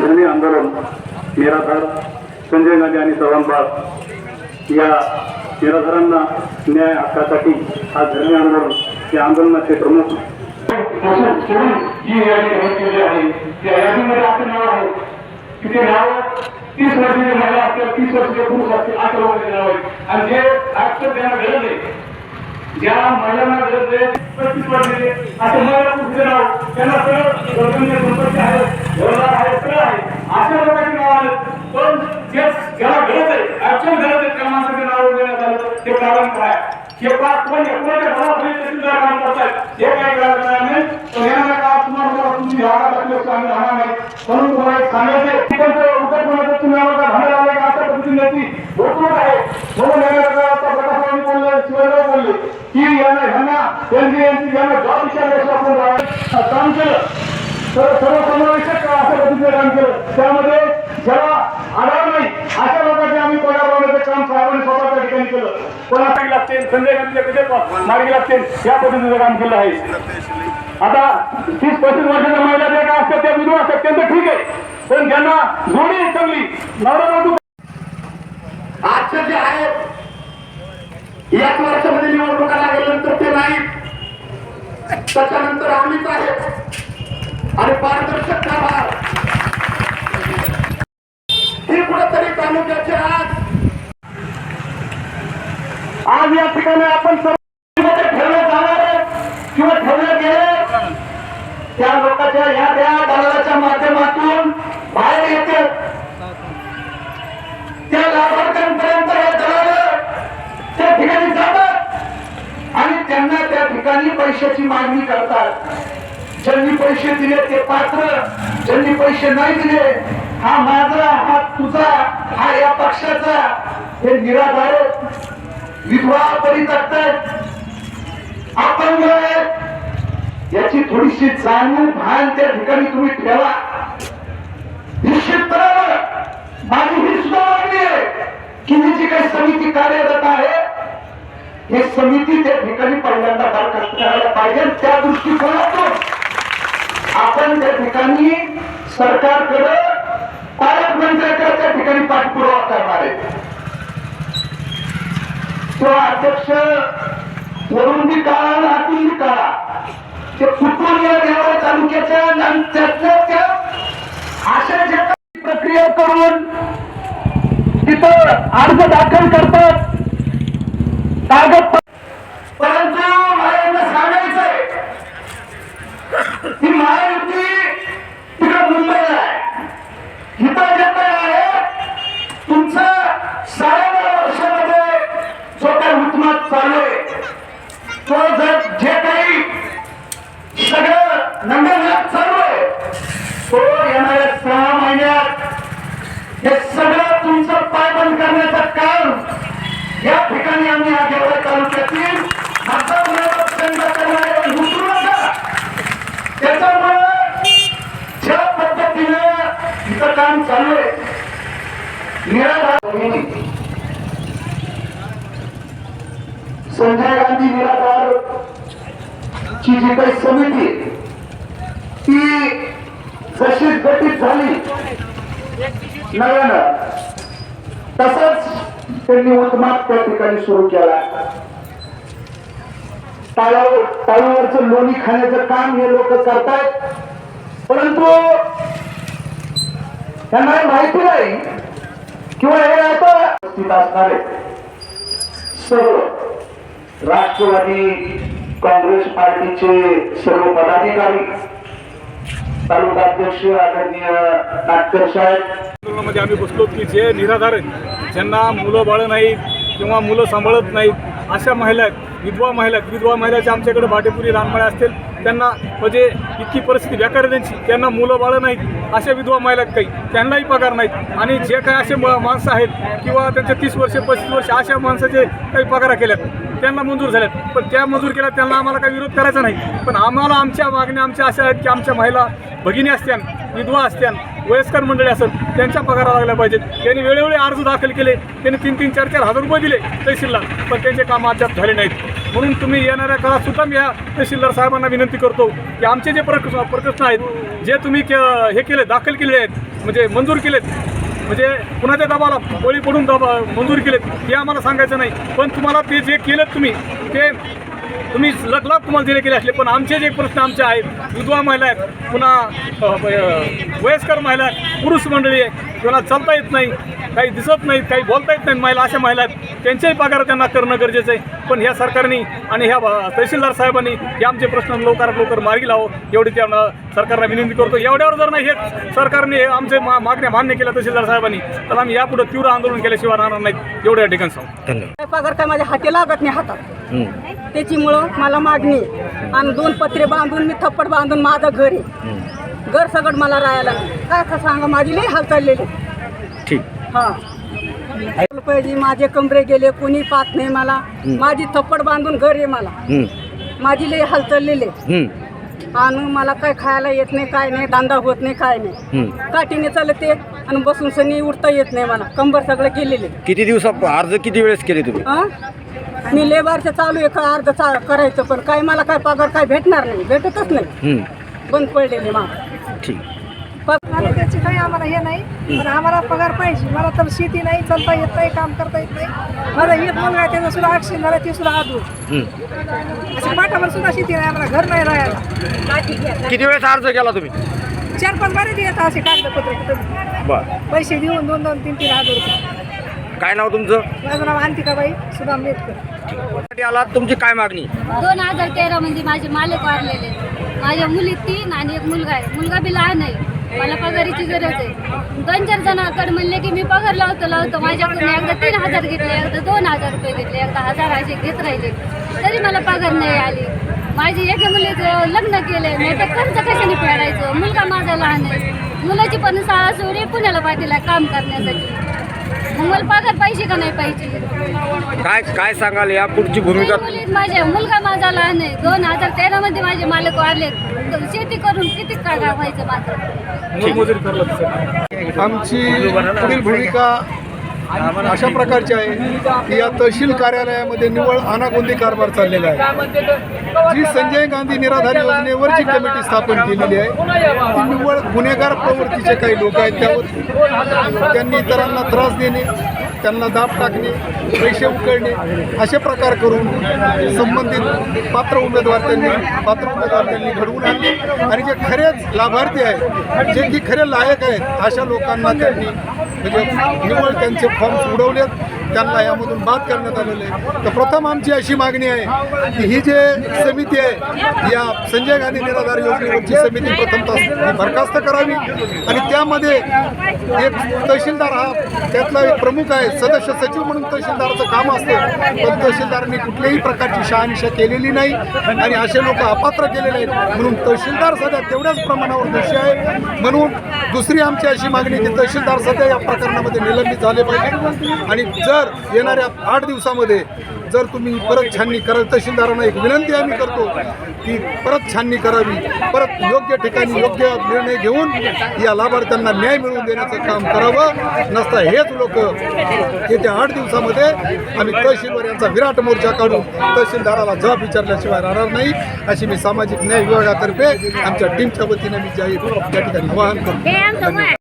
धरणे आंदोलन निराधार संजय गांधी आणि चव्हाणबाग या निराधारांना न्याय हक्कासाठी आज धरणे आंदोलन या आंदोलनाचे प्रमुख असं यादी हे केली आहे त्या यादीमध्ये आपलं नाव आहे. की ते नाव तीस वर्षाचे महिला असतील तीस वर्षाचे पुरुष असतील अकरा वर्षाचे नाव आहे. आणि जे ऍक्टर त्यांना गरज आहे ज्या महिलांना गरज आहे पस्तीस महिला पुरुषाचे नाव? त्यांना सगळं गौरवनीय संपत्ती आहे घरदार आहे सगळं आहे. अशा लोकांचे नाव आले पण जे ज्याला गरज आहे ऍक्च्युअल गरज आहे त्या माणसाचे नाव देण्यात आलं ते कारण काय हे पाच कोण कोणाच्या घरापर्यंत तहसीलदार काम करतायत. हे काही करायचं नाही? पण येणाऱ्या काळात तुम्हाला तुमची जागा टाकली असं आम्ही राहणार नाही. म्हणून तुम्हाला एक सांगायचं आहे, त्यांचं उत्तर कोणाचं तुम्ही आम्हाला भांडण आलं का? अशा पद्धतीने याची रोखणूक आहे. म्हणून येणाऱ्या काळात आता प्रकाशवाणी बोलले शिवाजीराव यांना ह्यांना यांची यांना जॉब विचारल्याशिवाय आपण काम केलं. तर सर्वसमावेशक असं काम केलं. त्यामध्ये ज्याला आधार नाही अशा लोकांचे आम्ही पगार काम साहेबांनी स्वतःच्या ठिकाणी केलं. कोणा लागतील संजय गांधीच्या कसे मार्गी लागतील या पद्धतीचं काम केलं आहे. आता तीस पस्तीस वर्षाच्या महिला ज्या काय असतात त्या विधवा असतात त्यांचं ठीक आहे. पण ज्यांना जोडी चांगली नवरा आजचं जे आहे एक वर्षामध्ये निवडणुका सत्य नाही. त्याच्यानंतर आम्हीच आहे. आणि पारदर्शक कारभार हे कुठेतरी तालुक्याचे आज. आज या ठिकाणी आपण सर्वांमध्ये ठेवण्यात जाणार आहे किंवा ठेवण्यात गेले त्या लोकांच्या या त्या दलालाच्या माध्यमातून बाहेर येते त्या लाभार्थ्यांपर्यंत हे दलाल त्या ठिकाणी जातात आणि त्यांना त्या ठिकाणी पैशाची मागणी करतात. ज्यांनी पैसे दिले ते पात्र ज्यांनी पैसे नाही दिले हा माझा हा तुझा हा या पक्षाचा हे निराधार विधवा परितक्तात अपंग आहेत. याची थोडीशी जाणीव भान त्या ठिकाणी तुम्ही ठेवा. निश्चितपणे माझी ही सुद्धा मागणी आहे की ही जी काही समिती कार्यरत आहे हे समिती त्या ठिकाणी पहिल्यांदा बरखास्त करायला पाहिजे. त्या दृष्टिकोनातून आपण त्या ठिकाणी सरकारकडे पालकमंत्र्याकडे त्या ठिकाणी पाठपुरावा करणार आहे. तो अध्यक्ष वरून बी काळा आणि आतून बी काळा ते कुठून या देवळा तालुक्याच्या आणि त्यातल्या त्या अशा ज्या प्रक्रिया करून तिथं अर्ज दाखल करतात. कागद परंतु मला यांना सांगायचंय महायुती मुंबईला आहे. इथं जे आहे. तुमचं साडेबारा वर्षामध्ये जो काही चालू आहे तो जर जे काही सगळं नंदनहात चालू आहे तो येणाऱ्या सहा महिन्यात हे सगळं तुमचं पायबंद करण्याचं काम आणि आम्ही या गेवरा तालुक्यातील मतदार करणारे नका त्याच्यामुळे ज्या पद्धतीने इथं काम चालू आहे संजय गांधी निराधार ची जी काही समिती ती जशी गठीत झाली नव्यानं तसंच त्यांनी उत्मात त्या ठिकाणी सुरू केला. टाळावर टाळावरचं लोणी खाण्याचं काम हे लोक करतायत. परंतु त्यांना माहिती नाही किंवा हे आता उपस्थित असणारे सर्व राष्ट्रवादी काँग्रेस पार्टीचे सर्व पदाधिकारी तालुका अध्यक्ष आदरणीय नाटकर साहेब. आंदोलनामध्ये आम्ही बसलो की जे निराधार आहेत ज्यांना मुलं बाळं नाहीत किंवा मुलं सांभाळत नाहीत अशा महिला आहेत विधवा महिला आहेत. विधवा महिलाच्या आमच्याकडे भाटेपुरी रानमाळ्या असतील त्यांना म्हणजे इतकी परिस्थिती बेकार त्यांची. त्यांना मुलं बाळं नाहीत अशा विधवा महिला आहेत काही. त्यांनाही पगार नाहीत. आणि जे काही असे माणसं आहेत किंवा त्यांच्या तीस वर्ष पस्तीस वर्ष अशा माणसाचे काही पगार केल्यात त्यांना मंजूर झाल्यात. पण त्या मंजूर केल्या त्यांना आम्हाला काही विरोध करायचा नाही. पण आम्हाला आमच्या मागण्या आमच्या अशा आहेत की आमच्या महिला भगिनी असत्यान विधवा असत्यान वयस्कर मंडळी असेल त्यांच्या पगारा लागल्या पाहिजेत. त्यांनी वेळोवेळी अर्ज दाखल केले. त्यांनी तीन तीन चार चार हजार रुपये दिले तहसीलला पण त्यांचे काम अद्याप झाले नाहीत. म्हणून तुम्ही येणाऱ्या काळात सुद्धा मी या तहसीलदार साहेबांना विनंती करतो की आमचे जे प्रक प्रश्न आहेत जे तुम्ही के हे केले दाखल केले आहेत म्हणजे मंजूर केलेत म्हणजे कुणाच्या दबाला बळी पडून दबा मंजूर केलेत हे आम्हाला सांगायचं नाही. पण तुम्हाला ते जे केलं तुम्ही ते तुम्ही लख लाख तुम्हाला दिले गेले असले पण आमचे जे प्रश्न आमचे आहेत विधवा महिला आहेत पुन्हा वयस्कर महिला आहेत पुरुष मंडळी आहे त्यांना चालता येत नाही काही दिसत नाहीत काही बोलता येत नाहीत महिला अशा महिला आहेत. त्यांचेही पगार त्यांना करणं गरजेचं आहे. पण ह्या सरकारने आणि ह्या तहसीलदार साहेबांनी हे आमचे प्रश्न लवकरात लवकर मार्गी लावो एवढी त्यांना सरकारला विनंती करतो. एवढ्यावर जर नाही हे सरकारने हे आमचे मा मागण्या मान्य केल्या तहसीलदार साहेबांनी तर आम्ही यापुढे तीव्र आंदोलन केल्याशिवाय राहणार नाहीत. एवढ्या ठिकाणी सांगतो. धन्यवाद पगार काय माझ्या हाती लागत नाही हातात. त्याच्यामुळं मला मागणी आहे. आणि दोन पत्रे बांधून मी थप्पड बांधून माझं घर आहे. घर सगळं मला राहायला काय का सांगा माझी लई हाल चाललेली ठीक. हा. पाहिजे माझे कमरे गेले कोणी पाहत नाही मला. माझी थप्पड बांधून घर आहे मला. माझी लई हाल चाललेली आहे. आणि मला काय खायला येत नाही काय नाही धंदा होत नाही काय नाही. हं. काठीने चालते आणि बसून सनी उठता येत नाही मला. कंबर सगळं केलेले किती दिवसा अर्ज किती वेळेस केले तुम्ही? हा मी लेबारचं चालू आहे का अर्ध चा करायचं पण काय मला काय पगार काय भेटणार नाही भेटतच नाही. हं, बंद पडलेले मा ठीक. आणि त्याची काही आम्हाला हे नाही पण आम्हाला पगार पाहिजे. मला तर शेती नाही चालता येत नाही काम करता येत नाही. माझा एक मुलगा आहे त्याचा सुद्धा ॲक्सिडेंट झाला ते सुद्धा आदू. हं. असे पाठावर सुद्धा शेती नाही आम्हाला घर नाही राहायला. किती वेळेस अर्ज केला तुम्ही? चार पाच बारे येतात असे कागदपत्र. कुठं बर. पैसे देऊन दोन दोन तीन तीन हजार रुपये. काय नाव तुमचं? माझं नाव अंतिकाबाई सुद्धा आंबेडकरसाठी आलात तुमची काय मागणी? दोन हजार तेरा मध्ये माझे मालक वारलेले. माझ्या मुली तीन आणि एक मुलगा आहे. मुलगा बी लहान आहे. मला पगारीची गरज आहे. दोन चार जणांकडे म्हणले की मी पगार लावतो लावतो. माझ्याकडून एकदा तीन हजार घेतले एकदा दोन हजार रुपये घेतले एकदा हजार असे घेत राहिले. तरी मला पगार नाही आली. माझी एका मुलीचं लग्न केले नाही तर कर्ज कशाने फेडायचं? मुलगा माझा लहान आहे. मुलाची पण शाळा सोडी पुण्याला पाठीला काम करण्यासाठी. मग मला पगार पाहिजे का नाही पाहिजे? काय काय सांगाल? या पुढची भूमिका माझ्या. मुलगा माझा लहान आहे. दोन हजार तेरा मध्ये माझे मालक वारले शेती करून किती काळ व्हायचं माझं आमची पुढील भूमिका अशा प्रकारची आहे की या तहसील कार्यालयामध्ये निव्वळ अनागोंदी कारभार चाललेला आहे. जी संजय गांधी निराधार योजनेवर जी कमिटी स्थापन केलेली आहे ती निव्वळ गुन्हेगार प्रवृत्तीचे काही लोक आहेत त्यावर त्यांनी इतरांना त्रास देणे त्यांना दाब टाकणे पैसे उकळणे असे प्रकार करून संबंधित पात्र उमेदवार त्यांनी पात्र उमेदवार त्यांनी घडवून आणले. आणि जे खरेच लाभार्थी आहेत जे की खरे लायक आहेत अशा लोकांना त्यांनी म्हणजे निव्वळ त्यांचे फॉर्म उडवलेत त्यांना यामधून बाद करण्यात आलेले आहे तर प्रथम आमची अशी मागणी आहे की ही जे समिती आहे या संजय गांधी निराधार योजनेवरची समिती प्रथम बरखास्त करावी. आणि त्यामध्ये एक तहसीलदार हा त्यातला एक प्रमुख आहे सदस्य सचिव म्हणून तहसीलदाराचं काम असतं. पण तहसीलदारांनी कुठल्याही प्रकारची शहानिशा केलेली नाही आणि असे लोक अपात्र केलेले आहेत. म्हणून तहसीलदार सध्या तेवढ्याच प्रमाणावर दोषी आहे म्हणून दुसरी आमची अशी मागणी की तहसीलदार सध्या या प्रकरणामध्ये निलंबित झाले पाहिजे. आणि जर येणाऱ्या आठ दिवसामध्ये जर तुम्ही परत छाननी कराल तहसीलदारांना एक विनंती आम्ही करतो की परत छाननी करावी परत योग्य ठिकाणी योग्य निर्णय घेऊन या लाभार्थ्यांना न्याय मिळवून देण्याचं काम करावं. नसता हेच लोक येत्या आठ दिवसामध्ये आम्ही तहसीलवर यांचा विराट मोर्चा काढून तहसीलदाराला जबाब विचारल्याशिवाय राहणार नाही. अशी मी सामाजिक न्याय विभागातर्फे आमच्या टीमच्या वतीने मी जाहीर या ठिकाणी आवाहन करतो.